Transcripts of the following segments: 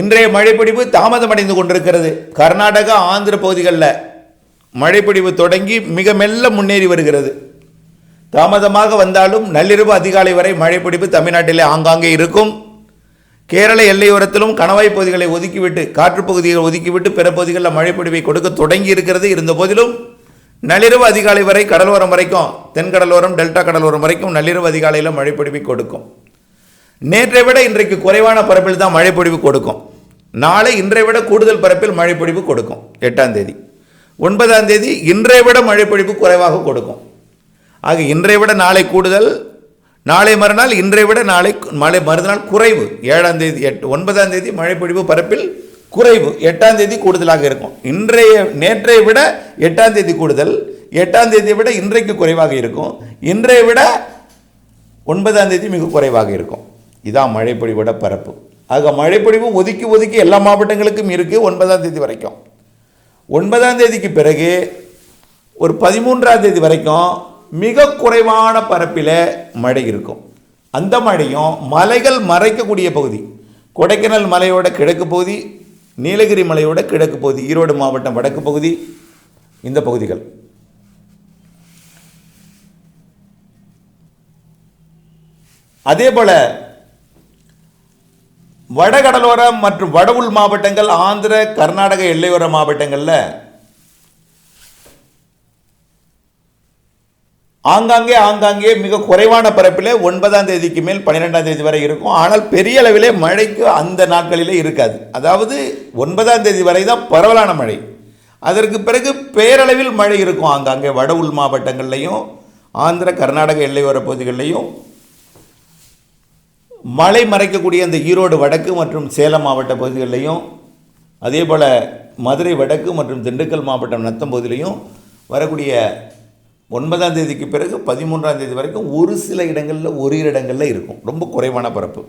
இன்றைய மழைப்பொழிவு தாமதமடைந்து கொண்டிருக்கிறது. கர்நாடகா ஆந்திர பகுதிகளில் மழைப்பிடிவு தொடங்கி மிக மெல்ல முன்னேறி வருகிறது. தாமதமாக வந்தாலும் நள்ளிரவு அதிகாலை வரை மழைப்பிடிப்பு தமிழ்நாட்டிலே ஆங்காங்கே இருக்கும். கேரள எல்லையோரத்திலும் கணவாய் பகுதிகளை ஒதுக்கிவிட்டு காற்று பகுதிகளை ஒதுக்கிவிட்டு பிற பகுதிகளில் மழைப்பிடிவை கொடுக்க தொடங்கி இருக்கிறது. இருந்த போதிலும் நள்ளிரவு அதிகாலை வரை கடலோரம் வரைக்கும் தென்கடலோரம் டெல்டா கடலோரம் வரைக்கும் நள்ளிரவு அதிகாலையில் மழைப்பிடிவை கொடுக்கும். நேற்றை விட இன்றைக்கு குறைவான பரப்பில் தான் மழைப்பொழிவு கொடுக்கும். நாளை இன்றை விட கூடுதல் பரப்பில் மழைப்பொழிவு கொடுக்கும். எட்டாம் தேதி. ஒன்பதாம் தேதி இன்றை விட மழைப்பொழிவு குறைவாக கொடுக்கும். ஆக இன்றை விட நாளை கூடுதல் நாளை மறுநாள் இன்றை விட நாளை மழை மறுநாள் குறைவு. ஏழாம் தேதி எட்டு ஒன்பதாம் தேதி மழைப்பொழிவு பரப்பில் குறைவு. எட்டாம் தேதி கூடுதலாக இருக்கும். இன்றைய நேற்றை விட எட்டாம் தேதி கூடுதல். எட்டாம் தேதியை விட இன்றைக்கு குறைவாக இருக்கும். இன்றைய விட ஒன்பதாம் தேதி மிக குறைவாக இருக்கும். இதான் மழைப்பொழிவோட பரப்பு. ஆக மழைப்பொழிவு ஒதுக்கி ஒதுக்கி எல்லா மாவட்டங்களுக்கும் இருக்குது ஒன்பதாம் தேதி வரைக்கும். ஒன்பதாம் தேதிக்கு பிறகு ஒரு பதிமூன்றாம் தேதி வரைக்கும் மிக குறைவான பரப்பில் மழை இருக்கும். அந்த மழையும் மலைகள் மறைக்கக்கூடிய பகுதி கொடைக்கானல் மலையோட கிழக்கு பகுதி நீலகிரி மலையோட கிழக்கு பகுதி ஈரோடு மாவட்டம் வடக்கு பகுதி இந்த பகுதிகள். அதே போல் வடகடலோரம் மற்றும் வடவுள் மாவட்டங்கள் ஆந்திர கர்நாடக எல்லையோர மாவட்டங்களில். ஆங்காங்கே ஆங்காங்கே மிக குறைவான பரப்பில் ஒன்பதாம் தேதிக்கு மேல் பன்னிரெண்டாம் தேதி வரை இருக்கும். ஆனால் பெரிய அளவிலே மழைக்கு அந்த நாட்களிலே இருக்காது. அதாவது ஒன்பதாம் தேதி வரை தான் பரவலான மழை. அதற்கு பிறகு பேரளவில் மழை இருக்கும் ஆங்காங்கே வட உள் மாவட்டங்கள்லையும் ஆந்திர கர்நாடக எல்லையோர பகுதிகளிலையும். மலை மறைக்கக்கூடிய அந்த ஈரோடு வடக்கு மற்றும் சேலம் மாவட்ட பகுதிகளிலையும் அதே போல் மதுரை வடக்கு மற்றும் திண்டுக்கல் மாவட்டம் நத்தம் பகுதியிலையும் வரக்கூடிய ஒன்பதாம் தேதிக்கு பிறகு பதிமூன்றாம் தேதி வரைக்கும் ஒரு சில இடங்களில் ஒரு இடங்களில் இருக்கும். ரொம்ப குறைவான பரப்பு.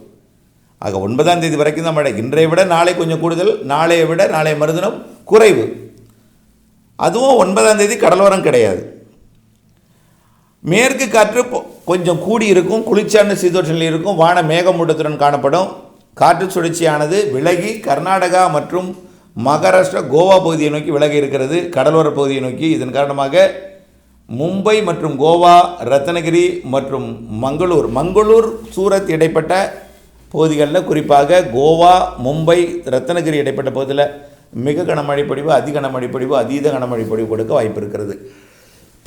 ஆக ஒன்பதாம் தேதி வரைக்கும் தான் மழை. இன்றைய விட நாளை கொஞ்சம் கூடுதல் நாளைய விட நாளைய மறுதினம் குறைவு. அதுவும் ஒன்பதாம் தேதி கடலோரம் கிடையாது. மேற்கு காற்று கொஞ்சம் கூடி இருக்கும் குளிர்ச்சியான சீதோஷனில் இருக்கும் வான மேகமூட்டத்துடன் காணப்படும். காற்று சுழற்சியானது விலகி கர்நாடகா மற்றும் மகாராஷ்டிரா கோவா பகுதியை நோக்கி விலகி இருக்கிறது. கடலோர பகுதியை நோக்கி. இதன் காரணமாக மும்பை மற்றும் கோவா ரத்னகிரி மற்றும் மங்களூர் மங்களூர் சூரத் இடைப்பட்ட பகுதிகளில் குறிப்பாக கோவா மும்பை ரத்னகிரி இடைப்பட்ட பகுதியில் மிக கனமழை பொழிவு அதி கனமழை பொழிவு அதீத கனமழை பொழிவு கொடுக்க வாய்ப்பு இருக்கிறது.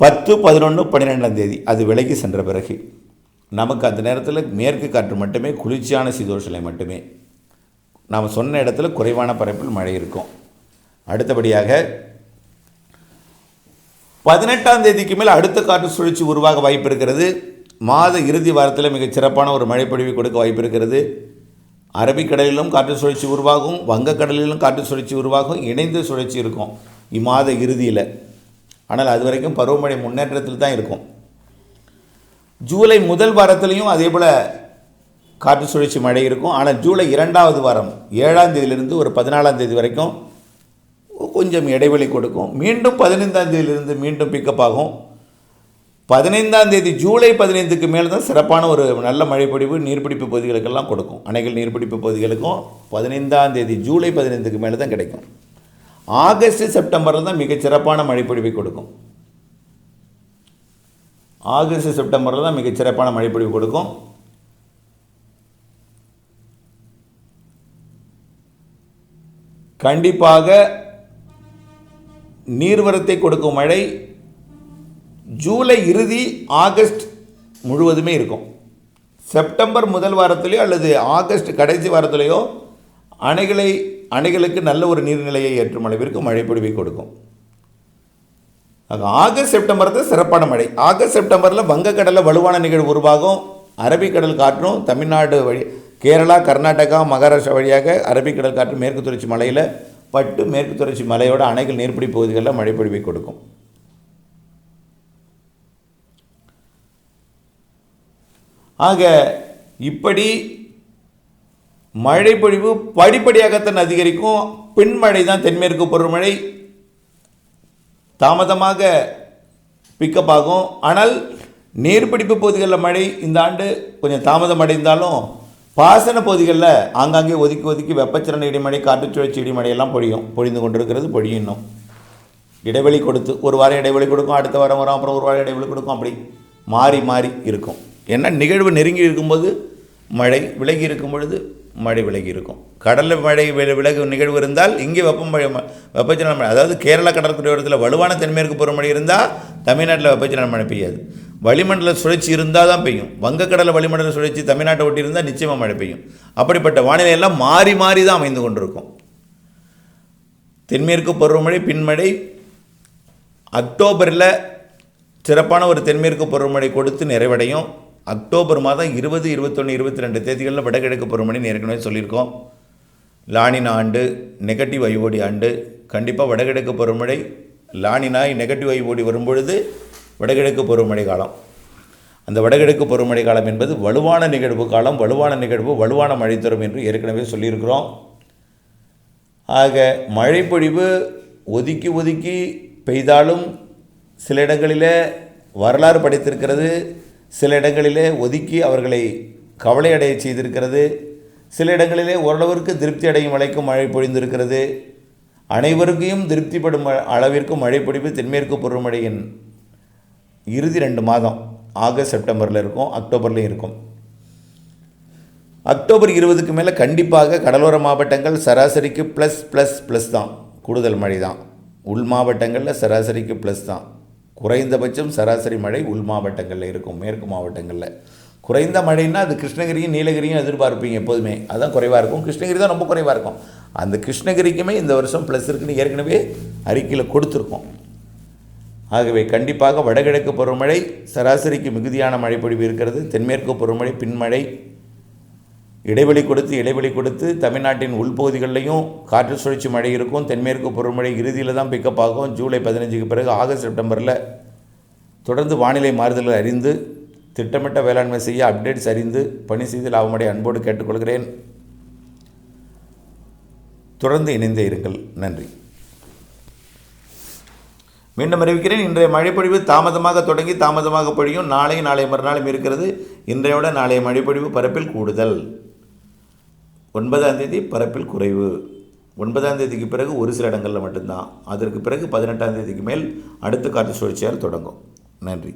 பத்து பதினொன்று பன்னிரெண்டாம் தேதி அது விலகி சென்ற பிறகு. நமக்கு அந்த நேரத்தில் மேற்கு காற்று மட்டுமே குளிர்ச்சியான சீதோஷலை மட்டுமே. நாம் சொன்ன இடத்துல குறைவான பரப்பில் மழை இருக்கும். அடுத்தபடியாக பதினெட்டாம் தேதிக்கு மேல் அடுத்த காற்று சுழற்சி உருவாக வாய்ப்பு இருக்கிறது. மாத இறுதி வாரத்தில் மிகச் சிறப்பான ஒரு மழைப்பொழிவு கொடுக்க வாய்ப்பு இருக்கிறது. அரபிக்கடலிலும் காற்று சுழற்சி உருவாகும் வங்கக்கடலிலும் காற்று சுழற்சி உருவாகும் இணைந்து சுழற்சி இருக்கும். இம்மாத இறுதியில் ஆனால் அது வரைக்கும் பருவமழை முன்னேற்றத்தில் தான் இருக்கும். ஜூலை முதல் வாரத்திலையும் அதே போல் காற்று சுழற்சி மழை இருக்கும். ஆனால் ஜூலை இரண்டாவது வாரம் ஏழாம் தேதியிலிருந்து ஒரு பதினாலாம் தேதி வரைக்கும் கொஞ்சம் இடைவெளி கொடுக்கும். மீண்டும் பதினைந்தாம் தேதியிலிருந்து மீண்டும் பிக்கப் ஆகும். பதினைந்தாம் தேதி ஜூலை பதினைந்துக்கு மேலே தான் சிறப்பான ஒரு நல்ல மழைப்பொழிவு நீர்பிடிப்பு பகுதிகளுக்கெல்லாம் கொடுக்கும். அணைகள் நீர்பிடிப்பு பகுதிகளுக்கும் பதினைந்தாம் தேதி ஜூலை பதினைந்துக்கு மேலே தான் கிடைக்கும். ஆகஸ்ட் செப்டம்பரில் தான் மிகச்சிறப்பான மழைப்பொழிவை கொடுக்கும். ஆகஸ்ட் செப்டம்பரில் தான் மிகச் சிறப்பான மழைப்பொழிவு கொடுக்கும். கண்டிப்பாக நீர்வரத்தை கொடுக்கும் மழை ஜூலை இறுதி ஆகஸ்ட் முழுவதுமே இருக்கும். செப்டம்பர் முதல் வாரத்திலேயோ அல்லது ஆகஸ்ட் கடைசி வாரத்திலேயோ அணைகளை அணைகளுக்கு நல்ல ஒரு நீர்நிலையை ஏற்றும் அளவிற்கு மழை பொழிவை கொடுக்கும். ஆக ஆகஸ்ட் செப்டம்பர் தான் சிறப்பான மழை. ஆகஸ்ட் செப்டம்பரில் வங்கக்கடலில் வலுவான நிகழ்வு உருவாகும். அரபிக்கடல் காற்றும் தமிழ்நாடு வழி கேரளா கர்நாடகா மகாராஷ்டிரா வழியாக அரபிக்கடல் காற்று மேற்கு தொடர்ச்சி மலையில் பட்டு மேற்கு தொடர்ச்சி மலையோட அணைகள் நீர்பிடி பகுதிகளில் மழைப்பொழிவை கொடுக்கும். ஆக இப்படி மழைப்பொழிவு படிப்படியாகத்தான் அதிகரிக்கும். பின்மழை தான் தென்மேற்கு பருவமழை தாமதமாக பிக்கப் ஆகும். ஆனால் நீர்பிடிப்பு பகுதிகளில் மழை இந்த ஆண்டு கொஞ்சம் தாமதம் அடைந்தாலும் பாசன பகுதிகளில் ஆங்காங்கே ஒதுக்கி ஒதுக்கி வெப்பச்சலன இடிமழை காற்றுச்சுழற்சி இடிமழையெல்லாம் பொழியும். பொழிந்து கொண்டிருக்கிறது பொழியும் இன்னும் இடைவெளி கொடுத்து ஒரு வாரம் இடைவெளி கொடுக்கும் அடுத்த வாரம் வரும் அப்புறம் ஒரு வாரம் இடைவெளி கொடுக்கும். அப்படி மாறி மாறி இருக்கும். ஏன்னா நிகழ்வு நெருங்கி இருக்கும்போது மழை விலகி இருக்கும் பொழுது மழை விலகி இருக்கும். கடலில் மழை விலகு நிகழ்வு இருந்தால் இங்கே வெப்பமழை வெப்பச்சலன மழை. அதாவது கேரள கடற்கரையோரத்தில் வலுவான தென்மேற்கு பருவமழை இருந்தால் தமிழ்நாட்டில் வெப்பச்சலன மழை பெய்யாது. வளிமண்டல சுழற்சி இருந்தால் தான் பெய்யும். வங்கக்கடலில் வளிமண்டல சுழற்சி தமிழ்நாட்டை ஒட்டி இருந்தால் நிச்சயமாக மழை பெய்யும். அப்படிப்பட்ட வானிலை எல்லாம் மாறி மாறி தான் அமைந்து கொண்டிருக்கும். தென்மேற்கு பருவமழை பின்மழை அக்டோபரில் சிறப்பான ஒரு தென்மேற்கு பருவமழை கொடுத்து நிறைவடையும். அக்டோபர் மாதம் இருபது இருபத்தொன்று இருபத்தி ரெண்டு தேதிகளில் வடகிழக்கு பருவமழைன்னு ஏற்கனவே சொல்லியிருக்கோம். லானினா ஆண்டு நெகட்டிவ் ஐஓடி ஆண்டு கண்டிப்பாக வடகிழக்கு பருவமழை லானினாய் நெகட்டிவ் ஐஓடி வரும்பொழுது வடகிழக்கு பருவமழை காலம். அந்த வடகிழக்கு பருவமழை காலம் என்பது வலுவான நிகழ்வு காலம் வலுவான நிகழ்வு வலுவான மழை தரும் என்று ஏற்கனவே சொல்லியிருக்கிறோம். ஆக மழைப்பொழிவு ஒதுக்கி ஒதுக்கி பெய்தாலும் சில இடங்களில் வரலாறு படைத்திருக்கிறது. சில இடங்களிலே ஒதுக்கி அவர்களை கவலை அடைய செய்திருக்கிறது. சில இடங்களிலே ஓரளவிற்கு திருப்தி அடையும் மழைக்கும் மழை பொழிந்திருக்கிறது. அனைவருக்கையும் திருப்திப்படும் அளவிற்கும் மழை பொழிவு தென்மேற்கு பருவமழையின் இறுதி ரெண்டு மாதம் ஆகஸ்ட் செப்டம்பரில் இருக்கும் அக்டோபர்லேயும் இருக்கும். அக்டோபர் இருபதுக்கு மேலே கண்டிப்பாக கடலோர மாவட்டங்கள் சராசரிக்கு ப்ளஸ் ப்ளஸ் ப்ளஸ் தான். கூடுதல் மழை தான். உள் மாவட்டங்களில் சராசரிக்கு ப்ளஸ் தான். குறைந்தபட்சம் சராசரி மழை உள் மாவட்டங்களில் இருக்கும் மேற்கு மாவட்டங்களில். குறைந்த மழைன்னா அது கிருஷ்ணகிரியும் நீலகிரியும் எதிர்பார்ப்பீங்க எப்போதுமே. அதுதான் குறைவாக இருக்கும். கிருஷ்ணகிரி தான் ரொம்ப குறைவாக இருக்கும். அந்த கிருஷ்ணகிரிக்குமே இந்த வருஷம் ப்ளஸ் இருக்குன்னு ஏற்கனவே அறிக்கையில் கொடுத்துருக்கோம். ஆகவே கண்டிப்பாக வடகிழக்கு பருவமழை சராசரிக்கு மிகுதியான மழைப்பொழிவு இருக்கிறது. தென்மேற்கு பருவமழை பின்மழை இடைவெளி கொடுத்து இடைவெளி கொடுத்து தமிழ்நாட்டின் உள்பகுதிகளிலையும் காற்று சுழற்சி மழை இருக்கும் தென்மேற்கு பருவமழை இறுதியில் தான் பிக்கப் ஆகும். ஜூலை பதினஞ்சுக்கு பிறகு ஆகஸ்ட் செப்டம்பரில் தொடர்ந்து வானிலை மாறுதல்கள் அறிந்து திட்டமிட்ட வேளாண்மை செய்ய அப்டேட்ஸ் அறிந்து பணி செய்து லாபமடை அன்போடு கேட்டுக்கொள்கிறேன். தொடர்ந்து இணைந்தே இருங்கள். நன்றி. மீண்டும் அறிவிக்கிறேன் இன்றைய மழைப்பொழிவு தாமதமாக தொடங்கி தாமதமாக பொழியும். நாளை நாளை மறுநாளும் இருக்கிறது. இன்றையோட நாளைய மழைப்பொழிவு பரப்பில் கூடுதல். ஒன்பதாம் தேதி பரப்பில் குறைவு. ஒன்பதாம் தேதிக்கு பிறகு ஒரு சில இடங்களில் மட்டும்தான். அதற்கு பிறகு பதினெட்டாம் தேதிக்கு மேல் அடுத்த காற்று சுழற்சியால் தொடங்கும். நன்றி.